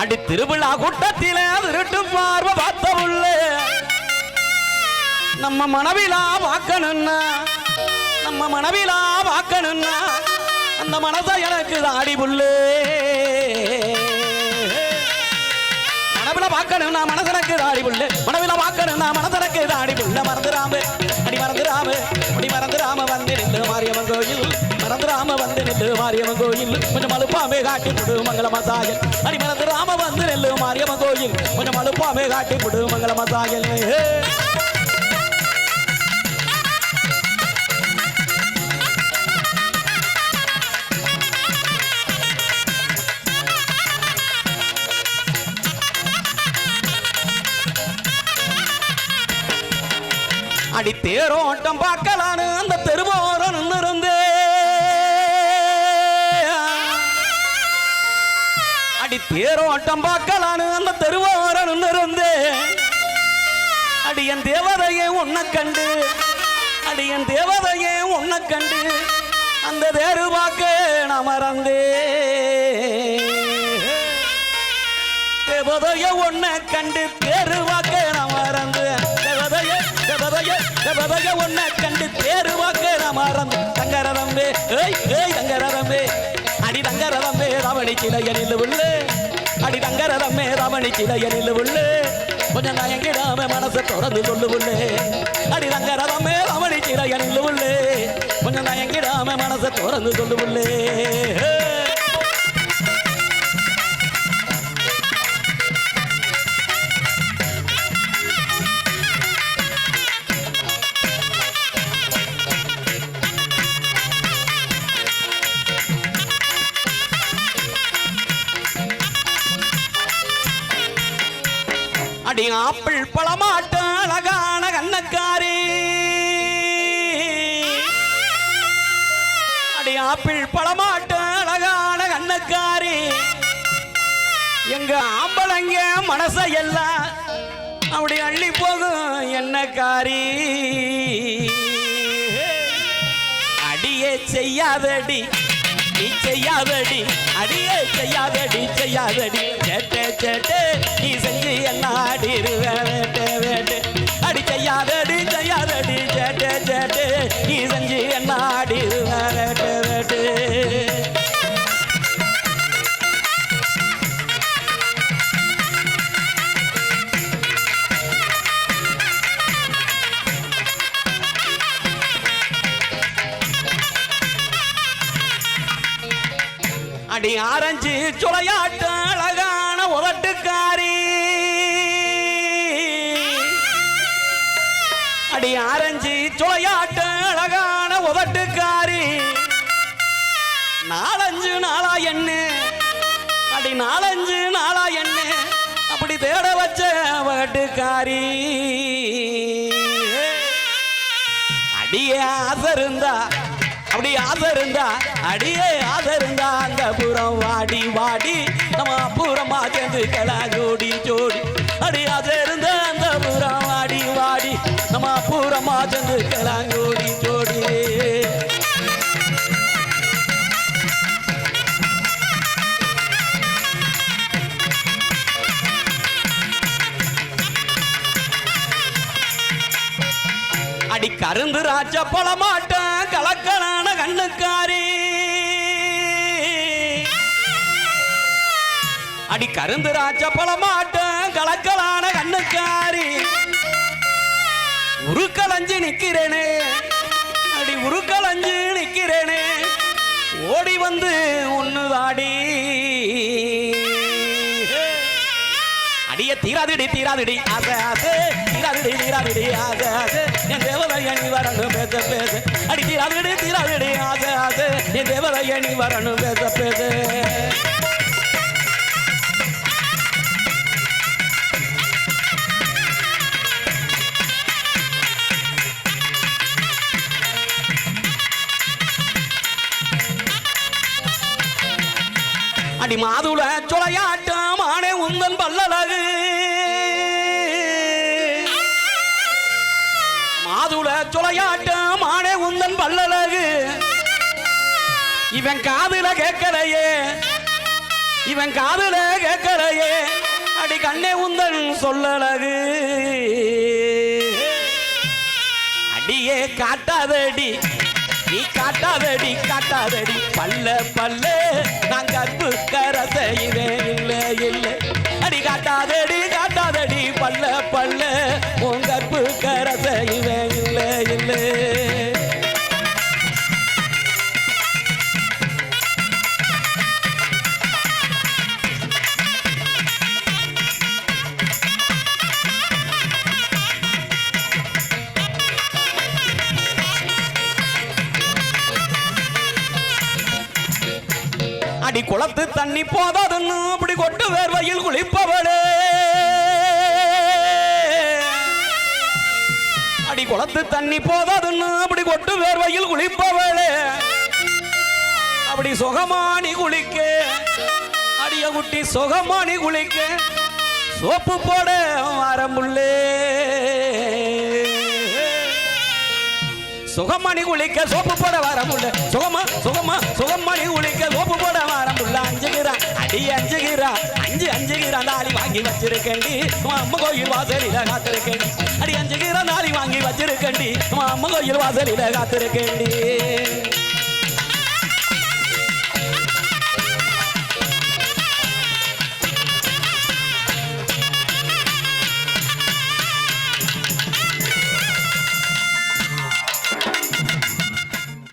அடி திருவிழா கூட்டத்தில திருட்டு பார்வை பார்த்த உள்ள நம்ம மனவிலா வாக்கணும்னா நம்ம மனவிலா வாக்கணும்னா அந்த மனசை எனக்கு தாடி புல்லு மனவில பார்க்கணும் நான் மனசனக்கு தாடி புல்லு மனவில பார்க்கணும்னா நான் மனசனக்கு தாடி புல்ல மறந்துடாமே. மறந்துடாம மாரியம்மன் கோயில். கொஞ்சம் அழுப்பாமே காட்டி புடு மங்கள மசாயல் அடி மறந்துடாம வந்து நெல்லு மாரியம்மன் கோயில். கொஞ்சம் அழுப்பாமே காட்டி புடு மங்கள மசாயல் அடி தேரோட்டம் பார்க்கலான்னு அந்த தேரோட்டம் பார்க்கலான்னு அந்த தெருவாரன் நின்று அடியன் அடி தேவதையே உன்னை கண்டு அடியன் தேவதையே உன்னை கண்டு அந்த தேரு பார்க்க நான் மறந்தே தேவதைய ஒன்ன கண்டு தேரு வாக்க நான் மறந்து தேவதைய தேவதைய தேவதைய ஒன்ன கண்டு தேரு வாக்க நான் மறந்து தங்கரதம்பே ஏய் ஏய் தங்கரதம்பே அடி தங்கரதம்பே ரமணி சிலையனில் உள்ளே அடி தங்கரதம்பே ரமணி சிலையனில் உள்ளே கொஞ்சம் தயங்கிடாம மனசை தொடர்ந்து சொல்லு உள்ளே அடி தங்கரதம்பே ரமணி சிலையனில் உள்ளே கொஞ்சம் தயங்கிடாம மனசை தொடர்ந்து சொல்லு உள்ளே நீ ஆப்பிள் பழமாட்ட அழகான கண்ணக்காரி. அடி ஆப்பிள் பழமாட்ட அழகான கண்ணக்காரி. எங்க ஆம்பளைங்க மனச எல்லாம் அப்படி அள்ளி போகும் என்னக்காரி அடியே செய்யாதடி. நீ செய்யாதடி அடியே செய்யாதடி செய்யாதடி. சேட்டே சேட்டே நீ செஞ்சு என்ன ஆடிருவ அடி ஆரஞ்சு சுளையாட்டு அழகான உதட்டுக்காரி அடி ஆரஞ்சு சுளையாட்டு அழகான உதட்டுக்காரி நாலஞ்சு நாளா என்ன அடி நாலஞ்சு நாளா என்ன அப்படி தேட வச்ச வட்டுக்காரி அடியே ஆசை இருந்தா அப்படி ஆசை இருந்தா அடியே ஆசை இருந்தா அந்த புறம் வாடி வாடி நம்ம அப்புறமா சேர்ந்து கிளா ஜோடி ஜோடி. அடி ஆசை இருந்தா அந்த புறம் வாடி வாடி நம்ம அப்புறமா சேர்ந்து கிளா ஜோடி ஜோடி. அடி கருந்து ராஜ பழமாட்டேன் கலக்கல கண்ணுக்காரி அடி கருந்து ராஜ பழமாட்ட கலக்கலான கண்ணுக்காரி. உருக்கலஞ்சு நிக்கிறேனே. அடி உருக்கலஞ்சு நிக்கிறேனே. ஓடி வந்து ஒண்ணுதாடி. தீராதிடி தீராதிடி. ஆசை ஆசை தீராதிடி தீராதிடி. ஆசை ஆசை என் தேவதைய நீ வரணும் பேச பேச. அடி தீராதிடி தீராதிடி. ஆசை ஆசை என் தேவதைய நீ வரணும் பேச பேச. அடி மாதுள சுளையாட்டம் ஆனே உந்தன் பல்ல சுளையாட்டம் ஆனே உந்தன் பல்லழகு இவன் காதுல கேட்கலையே. இவன் காதுல கேட்கலையே. அடி கண்ணே உந்தன் சொல்லழகு அடியே காட்டாதடி நீ காட்டாதடி காட்டாதடி. பல்ல பல்ல நான் கற்பு கரை குளத்து தண்ணி போதாதுன்னு அப்படி கொட்டு வேர்வையில் குளிப்பவளே. அடி குளத்து தண்ணி போதாதுன்னு அப்படி கொட்டு வேர்வையில் குளிப்பவளே. அப்படி சுகமானி குளிக்க. அடிய குட்டி சுகமானி குளிக்க. சோப்பு போட வரமுள்ளே. சுகமணி குளிக்க சோப்பு போட வர சுகமா சுகமா சுகமணி குளிக்க சோப்பு போட வர முல்ல அஞ்சுகிறா அடி அஞ்சுகிறா அஞ்சு அஞ்சுகிறா நாளி வாங்கி வச்சிருக்கேன்டி அம்ம கோயில் வாசலில காத்திருக்கேன் அடி அஞ்சுகிறா நாளி வாங்கி வச்சிருக்கேன்டி அம்ம கோயில் வாசலில காத்திருக்கேன்டி